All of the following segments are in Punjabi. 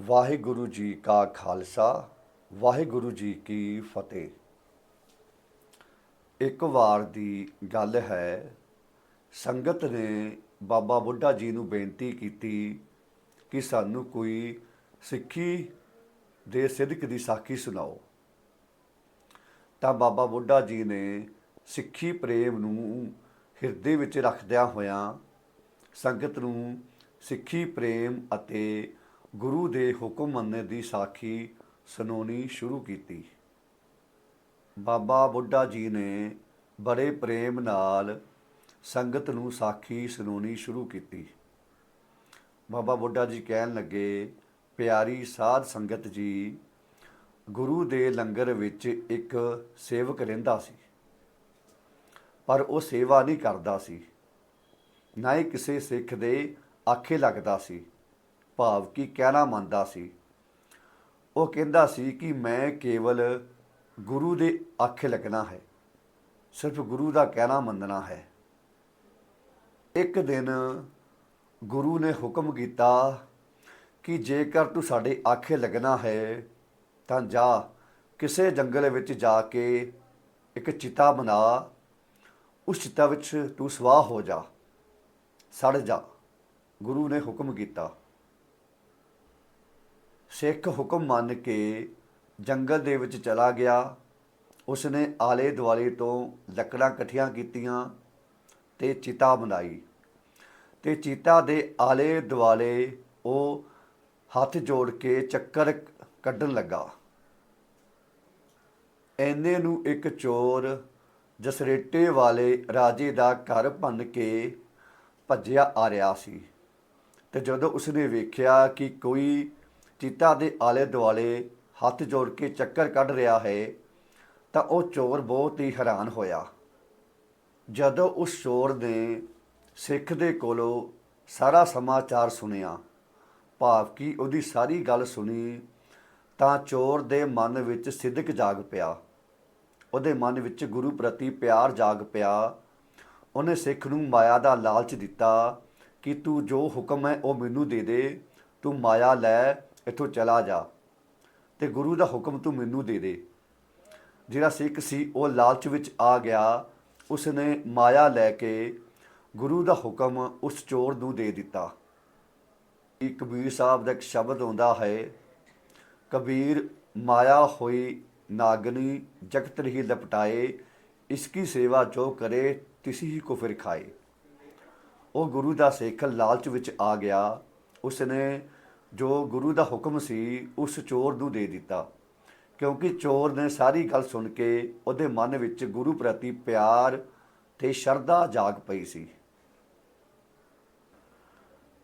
ਵਾਹਿਗੁਰੂ ਜੀ ਕਾ ਖਾਲਸਾ, ਵਾਹਿਗੁਰੂ ਜੀ ਕੀ ਫਤਿਹ। ਇੱਕ ਵਾਰ ਦੀ ਗੱਲ ਹੈ, ਸੰਗਤ ਨੇ ਬਾਬਾ ਬੁੱਢਾ ਜੀ ਨੂੰ ਬੇਨਤੀ ਕੀਤੀ ਕਿ ਸਾਨੂੰ ਕੋਈ ਸਿੱਖੀ ਦੇ ਸਿੱਧਕ ਦੀ ਸਾਖੀ ਸੁਣਾਓ। ਤਾਂ ਬਾਬਾ ਬੁੱਢਾ ਜੀ ਨੇ ਸਿੱਖੀ ਪ੍ਰੇਮ ਨੂੰ ਹਿਰਦੇ ਵਿੱਚ ਰੱਖਦਿਆਂ ਹੋਇਆਂ ਸੰਗਤ ਨੂੰ ਸਿੱਖੀ ਪ੍ਰੇਮ ਅਤੇ ਗੁਰੂ ਦੇ ਹੁਕਮ ਮੰਨਣ ਦੀ ਸਾਖੀ ਸੁਣਾਉਣੀ ਸ਼ੁਰੂ ਕੀਤੀ। ਬਾਬਾ ਬੁੱਢਾ ਜੀ ਨੇ ਬੜੇ ਪ੍ਰੇਮ ਨਾਲ ਸੰਗਤ ਨੂੰ ਸਾਖੀ ਸੁਣਾਉਣੀ ਸ਼ੁਰੂ ਕੀਤੀ। ਬਾਬਾ ਬੁੱਢਾ ਜੀ ਕਹਿਣ ਲੱਗੇ, ਪਿਆਰੀ ਸਾਧ ਸੰਗਤ ਜੀ, ਗੁਰੂ ਦੇ ਲੰਗਰ ਵਿੱਚ ਇੱਕ ਸੇਵਕ ਰਹਿੰਦਾ ਸੀ, ਪਰ ਉਹ ਸੇਵਾ ਨਹੀਂ ਕਰਦਾ ਸੀ, ਨਾ ਹੀ ਕਿਸੇ ਸਿੱਖ ਦੇ ਆਖੇ ਲੱਗਦਾ ਸੀ। ਭਾਵ ਕਿ ਕਹਿਣਾ ਮੰਨਦਾ ਸੀ। ਉਹ ਕਹਿੰਦਾ ਸੀ ਕਿ ਮੈਂ ਕੇਵਲ ਗੁਰੂ ਦੇ ਆਖੇ ਲੱਗਣਾ ਹੈ। ਸਿਰਫ ਗੁਰੂ ਦਾ ਕਹਿਣਾ ਮੰਨਣਾ ਹੈ। ਇੱਕ ਦਿਨ ਗੁਰੂ ਨੇ ਹੁਕਮ ਕੀਤਾ ਕਿ ਜੇਕਰ ਤੂੰ ਸਾਡੇ ਆਖੇ ਲੱਗਣਾ ਹੈ, ਤਾਂ ਜਾ ਕਿਸੇ ਜੰਗਲ ਵਿੱਚ ਜਾ ਕੇ ਇੱਕ ਚਿਤਾ ਬਣਾ। ਉਸ ਚਿਤਾ ਵਿੱਚ ਤੂੰ ਸਵਾਹ ਹੋ ਜਾ। ਸੜ ਜਾ। ਗੁਰੂ ਨੇ ਹੁਕਮ ਕੀਤਾ। ਸਿੱਖ ਹੁਕਮ ਮੰਨ ਕੇ ਜੰਗਲ ਦੇ ਵਿੱਚ ਚਲਾ ਗਿਆ। ਉਸਨੇ ਆਲੇ ਦੁਆਲੇ ਤੋਂ ਲੱਕੜਾਂ ਇਕੱਠੀਆਂ ਕੀਤੀਆਂ ਤੇ ਚਿਤਾ ਬਣਾਈ ਤੇ ਚੀਤਾ ਦੇ ਆਲੇ ਦੁਆਲੇ ਉਹ ਹੱਥ ਜੋੜ ਕੇ ਚੱਕਰ ਕੱਢਣ ਲੱਗਾ। ਐਨੇ ਨੂੰ ਇੱਕ ਚੋਰ ਜਸਰੇਟੇ ਵਾਲੇ ਰਾਜੇ ਦਾ ਘਰ ਭੰਨ ਕੇ ਭੱਜਿਆ ਆ ਰਿਹਾ ਸੀ। ਤੇ ਜਦੋਂ ਉਸਨੇ ਵੇਖਿਆ ਕਿ ਕੋਈ ਚੀਤਾ ਦੇ ਆਲੇ ਦੁਆਲੇ ਹੱਥ ਜੋੜ ਕੇ ਚੱਕਰ ਕੱਢ ਰਿਹਾ ਹੈ, ਤਾਂ ਉਹ ਚੋਰ ਬਹੁਤ ਹੀ ਹੈਰਾਨ ਹੋਇਆ। ਜਦੋਂ ਉਸ ਚੋਰ ਨੇ ਸਿੱਖ ਦੇ ਕੋਲੋਂ ਸਾਰਾ ਸਮਾਚਾਰ ਸੁਣਿਆ, ਭਾਵ ਕਿ ਉਹਦੀ ਸਾਰੀ ਗੱਲ ਸੁਣੀ, ਤਾਂ ਚੋਰ ਦੇ ਮਨ ਵਿੱਚ ਸਿੱਧਕ ਜਾਗ ਪਿਆ। ਉਹਦੇ ਮਨ ਵਿੱਚ ਗੁਰੂ ਪ੍ਰਤੀ ਪਿਆਰ ਜਾਗ ਪਿਆ। ਉਹਨੇ ਸਿੱਖ ਨੂੰ ਮਾਇਆ ਦਾ ਲਾਲਚ ਦਿੱਤਾ ਕਿ ਤੂੰ ਜੋ ਹੁਕਮ ਹੈ ਉਹ ਮੈਨੂੰ ਦੇ ਦੇ, ਤੂੰ ਮਾਇਆ ਲੈ ਇੱਥੋਂ ਚਲਾ ਜਾ ਤੇ ਗੁਰੂ ਦਾ ਹੁਕਮ ਤੂੰ ਮੈਨੂੰ ਦੇ ਦੇ। ਜਿਹੜਾ ਸਿੱਖ ਸੀ, ਉਹ ਲਾਲਚ ਵਿੱਚ ਆ ਗਿਆ। ਉਸਨੇ ਮਾਇਆ ਲੈ ਕੇ ਗੁਰੂ ਦਾ ਹੁਕਮ ਉਸ ਚੋਰ ਨੂੰ ਦੇ ਦਿੱਤਾ। ਇੱਕ ਕਬੀਰ ਸਾਹਿਬ ਦਾ ਇੱਕ ਸ਼ਬਦ ਆਉਂਦਾ ਹੈ, ਕਬੀਰ, ਮਾਇਆ ਹੋਈ ਨਾਗਨੀ ਜਗਤ ਰਹੀ ਲਪਟਾਏ ਇਸकी ਸੇਵਾ ਜੋ ਕਰੇ, ਤਿਸੀ ਹੀ ਕੋ ਫਿਰ ਖਾਏ। ਉਹ ਗੁਰੂ ਦਾ ਸੇਖ ਲਾਲਚ ਵਿੱਚ ਆ ਗਿਆ। ਉਸਨੇ ਜੋ ਗੁਰੂ ਦਾ ਹੁਕਮ ਸੀ, ਉਸ ਚੋਰ ਨੂੰ ਦੇ ਦਿੱਤਾ। ਕਿਉਂਕਿ ਚੋਰ ਨੇ ਸਾਰੀ ਗੱਲ ਸੁਣ ਕੇ ਉਹਦੇ ਮਨ ਵਿੱਚ ਗੁਰੂ ਪ੍ਰਤੀ ਪਿਆਰ ਤੇ ਸ਼ਰਧਾ ਜਾਗ ਪਈ ਸੀ।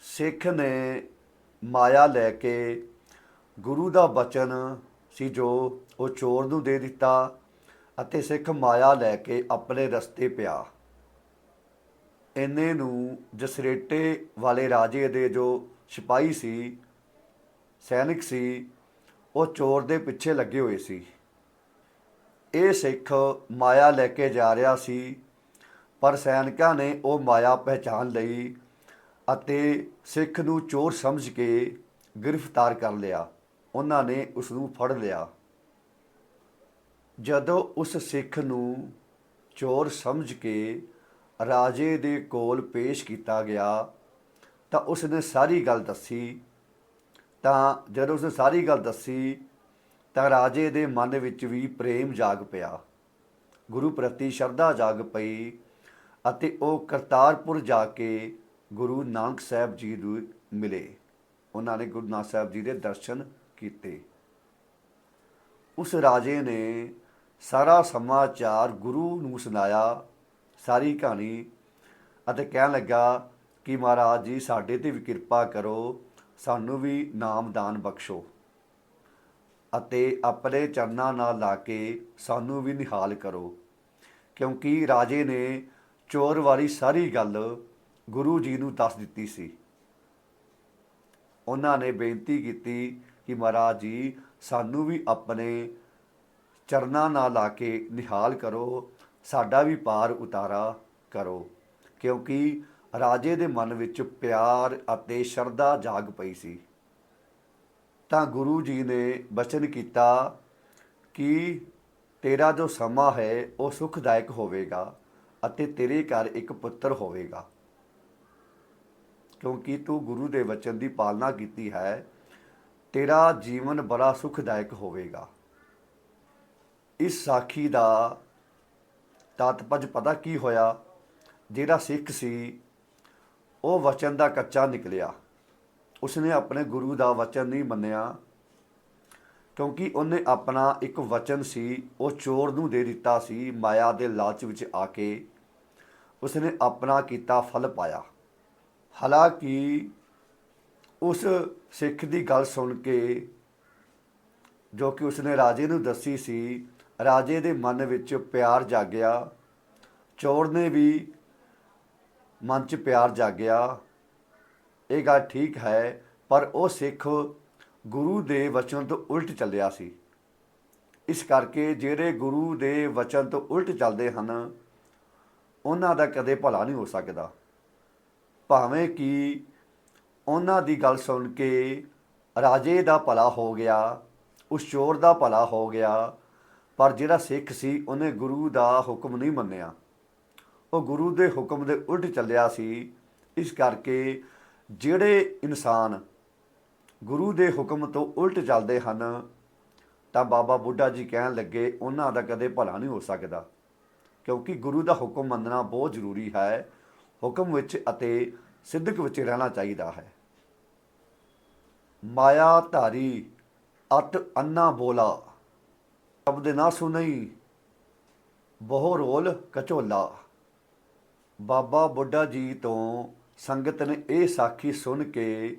ਸਿੱਖ ਨੇ ਮਾਇਆ ਲੈ ਕੇ ਗੁਰੂ ਦਾ ਬਚਨ ਸੀ ਜੋ ਉਹ ਚੋਰ ਨੂੰ ਦੇ ਦਿੱਤਾ ਅਤੇ ਸਿੱਖ ਮਾਇਆ ਲੈ ਕੇ ਆਪਣੇ ਰਸਤੇ ਪਿਆ। ਇੰਨੇ ਨੂੰ ਜਸਰੇਟੇ ਵਾਲੇ ਰਾਜੇ ਦੇ ਜੋ ਸਿਪਾਹੀ ਸੀ ਸੈਨਿਕ ਸੀ, ਉਹ ਚੋਰ ਦੇ ਪਿੱਛੇ ਲੱਗੇ ਹੋਏ ਸੀ। ਇਹ ਸਿੱਖ ਮਾਇਆ ਲੈ ਕੇ ਜਾ ਰਿਹਾ ਸੀ, ਪਰ ਸੈਨਿਕਾਂ ਨੇ ਉਹ ਮਾਇਆ ਪਹਿਚਾਨ ਲਈ ਅਤੇ ਸਿੱਖ ਨੂੰ ਚੋਰ ਸਮਝ ਕੇ ਗ੍ਰਿਫਤਾਰ ਕਰ ਲਿਆ। ਉਹਨਾਂ ਨੇ ਉਸ ਨੂੰ ਫੜ ਲਿਆ। ਜਦੋਂ ਉਸ ਸਿੱਖ ਨੂੰ ਚੋਰ ਸਮਝ ਕੇ ਰਾਜੇ ਦੇ ਕੋਲ ਪੇਸ਼ ਕੀਤਾ ਗਿਆ, ਤਾਂ ਉਸ ਨੇ ਸਾਰੀ ਗੱਲ ਦੱਸੀ ਤਾਂ ਜਦੋਂ ਉਸਨੇ ਸਾਰੀ ਗੱਲ ਦੱਸੀ, ਤਾਂ ਰਾਜੇ ਦੇ ਮਨ ਵਿੱਚ ਵੀ ਪ੍ਰੇਮ ਜਾਗ ਪਿਆ। ਗੁਰੂ ਪ੍ਰਤੀ ਸ਼ਰਧਾ ਜਾਗ ਪਈ ਅਤੇ ਉਹ ਕਰਤਾਰਪੁਰ ਜਾ ਕੇ ਗੁਰੂ ਨਾਨਕ ਸਾਹਿਬ ਜੀ ਨੂੰ ਮਿਲੇ। ਉਹਨਾਂ ਨੇ ਗੁਰੂ ਨਾਨਕ ਸਾਹਿਬ ਜੀ ਦੇ ਦਰਸ਼ਨ ਕੀਤੇ। ਉਸ ਰਾਜੇ ਨੇ ਸਾਰਾ ਸਮਾਚਾਰ ਗੁਰੂ ਨੂੰ ਸੁਣਾਇਆ, ਸਾਰੀ ਕਹਾਣੀ, ਅਤੇ ਕਹਿਣ ਲੱਗਾ ਕਿ ਮਹਾਰਾਜ ਜੀ, ਸਾਡੇ ਤੇ ਵੀ ਕਿਰਪਾ ਕਰੋ ਸਾਨੂੰ ਵੀ ਨਾਮਦਾਨ ਬਖਸ਼ੋ ਅਤੇ ਆਪਣੇ ਚਰਨਾਂ ਨਾਲ ਲਾ ਕੇ ਸਾਨੂੰ ਵੀ ਨਿਹਾਲ ਕਰੋ। ਕਿਉਂਕਿ ਰਾਜੇ ਨੇ ਚੋਰ ਵਾਲੀ ਸਾਰੀ ਗੱਲ ਗੁਰੂ ਜੀ ਨੂੰ ਦੱਸ ਦਿੱਤੀ ਸੀ। ਉਹਨਾਂ ਨੇ ਬੇਨਤੀ ਕੀਤੀ ਕਿ ਮਹਾਰਾਜ ਜੀ, ਸਾਨੂੰ ਵੀ ਆਪਣੇ ਚਰਨਾਂ ਨਾਲ ਲਾ ਕੇ ਨਿਹਾਲ ਕਰੋ, ਸਾਡਾ ਵੀ ਪਾਰ ਉਤਾਰਾ ਕਰੋ। ਕਿਉਂਕਿ ਰਾਜੇ ਦੇ ਮਨ ਵਿੱਚ ਪਿਆਰ ਅਤੇ ਸ਼ਰਧਾ ਜਾਗ ਪਈ ਸੀ। ਤਾਂ ਗੁਰੂ ਜੀ ਨੇ ਬਚਨ ਕੀਤਾ ਕਿ ਤੇਰਾ ਜੋ ਸਮਾਂ ਹੈ, ਉਹ ਸੁਖਦਾਇਕ ਹੋਵੇਗਾ ਅਤੇ ਤੇਰੇ ਘਰ ਇੱਕ ਪੁੱਤਰ ਹੋਵੇਗਾ। ਕਿਉਂਕਿ ਤੂੰ ਗੁਰੂ ਦੇ ਵਚਨ ਦੀ ਪਾਲਣਾ ਕੀਤੀ ਹੈ, ਤੇਰਾ ਜੀਵਨ ਬੜਾ ਸੁਖਦਾਇਕ ਹੋਵੇਗਾ। ਇਸ ਸਾਖੀ ਦਾ ਤਾਤਪਜ ਪਤਾ ਕੀ ਹੋਇਆ? ਜਿਹੜਾ ਸਿੱਖ ਸੀ ਉਹ ਵਚਨ ਦਾ ਕੱਚਾ ਨਿਕਲਿਆ। ਉਸਨੇ ਆਪਣੇ ਗੁਰੂ ਦਾ ਵਚਨ ਨਹੀਂ ਮੰਨਿਆ, ਕਿਉਂਕਿ ਉਹਨੇ ਆਪਣਾ ਇੱਕ ਵਚਨ ਸੀ, ਉਹ ਚੋਰ ਨੂੰ ਦੇ ਦਿੱਤਾ ਸੀ, ਮਾਇਆ ਦੇ ਲਾਲਚ ਵਿੱਚ ਆ ਕੇ। ਉਸਨੇ ਆਪਣਾ ਕੀਤਾ ਫਲ ਪਾਇਆ। ਹਾਲਾਂਕਿ ਉਸ ਸਿੱਖ ਦੀ ਗੱਲ ਸੁਣ ਕੇ, ਜੋ ਕਿ ਉਸਨੇ ਰਾਜੇ ਨੂੰ ਦੱਸੀ ਸੀ, ਰਾਜੇ ਦੇ ਮਨ ਵਿੱਚ ਪਿਆਰ ਜਾਗਿਆ। ਚੋਰ ਨੇ ਵੀ ਮਨ 'ਚ ਪਿਆਰ ਜਾਗਿਆ। ਇਹ ਗੱਲ ਠੀਕ ਹੈ, ਪਰ ਉਹ ਸਿੱਖ ਗੁਰੂ ਦੇ ਵਚਨ ਤੋਂ ਉਲਟ ਚੱਲਿਆ ਸੀ। ਇਸ ਕਰਕੇ ਜਿਹੜੇ ਗੁਰੂ ਦੇ ਵਚਨ ਤੋਂ ਉਲਟ ਚੱਲਦੇ ਹਨ, ਉਹਨਾਂ ਦਾ ਕਦੇ ਭਲਾ ਨਹੀਂ ਹੋ ਸਕਦਾ। ਭਾਵੇਂ ਕਿ ਉਹਨਾਂ ਦੀ ਗੱਲ ਸੁਣ ਕੇ ਰਾਜੇ ਦਾ ਭਲਾ ਹੋ ਗਿਆ, ਉਸ ਚੋਰ ਦਾ ਭਲਾ ਹੋ ਗਿਆ, ਪਰ ਜਿਹੜਾ ਸਿੱਖ ਸੀ, ਉਹਨੇ ਗੁਰੂ ਦਾ ਹੁਕਮ ਨਹੀਂ ਮੰਨਿਆ। ਉਹ ਗੁਰੂ ਦੇ ਹੁਕਮ ਦੇ ਉਲਟ ਚੱਲਿਆ ਸੀ। ਇਸ ਕਰਕੇ ਜਿਹੜੇ ਇਨਸਾਨ ਗੁਰੂ ਦੇ ਹੁਕਮ ਤੋਂ ਉਲਟ ਚੱਲਦੇ ਹਨ, ਤਾਂ ਬਾਬਾ ਬੁੱਢਾ ਜੀ ਕਹਿਣ ਲੱਗੇ, ਉਹਨਾਂ ਦਾ ਕਦੇ ਭਲਾ ਨਹੀਂ ਹੋ ਸਕਦਾ। ਕਿਉਂਕਿ ਗੁਰੂ ਦਾ ਹੁਕਮ ਮੰਨਣਾ ਬਹੁਤ ਜ਼ਰੂਰੀ ਹੈ। ਹੁਕਮ ਵਿੱਚ ਅਤੇ ਸਿੱਧਕ ਵਿੱਚ ਰਹਿਣਾ ਚਾਹੀਦਾ ਹੈ। ਮਾਇਆ ਧਾਰੀ ਅਤ ਅੰਨਾ ਬੋਲਾ, ਸ਼ਬਦ ਨਾ ਸੁਨਈ ਬਹੁ ਰੋਲ ਕਚੋਲਾ। ਬਾਬਾ ਬੁੱਢਾ ਜੀ ਤੋਂ ਸੰਗਤ ਨੇ ਇਹ ਸਾਖੀ ਸੁਣ ਕੇ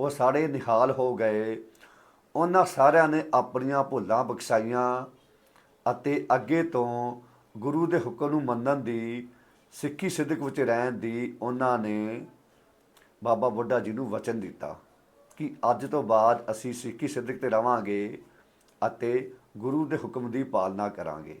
ਉਹ ਸਾਰੇ ਨਿਹਾਲ ਹੋ ਗਏ। ਉਹਨਾਂ ਸਾਰਿਆਂ ਨੇ ਆਪਣੀਆਂ ਭੁੱਲਾਂ ਬਖਸ਼ਾਈਆਂ ਅਤੇ ਅੱਗੇ ਤੋਂ ਗੁਰੂ ਦੇ ਹੁਕਮ ਨੂੰ ਮੰਨਣ ਦੀ, ਸਿੱਖੀ ਸਿੱਧਕ ਵਿੱਚ ਰਹਿਣ ਦੀ ਉਹਨਾਂ ਨੇ ਬਾਬਾ ਬੁੱਢਾ ਜੀ ਨੂੰ ਵਚਨ ਦਿੱਤਾ ਕਿ ਅੱਜ ਤੋਂ ਬਾਅਦ ਅਸੀਂ ਸਿੱਖੀ ਸਿੱਧਕ ਤੇ ਰਵਾਂਗੇ ਅਤੇ ਗੁਰੂ ਦੇ ਹੁਕਮ ਦੀ ਪਾਲਣਾ ਕਰਾਂਗੇ।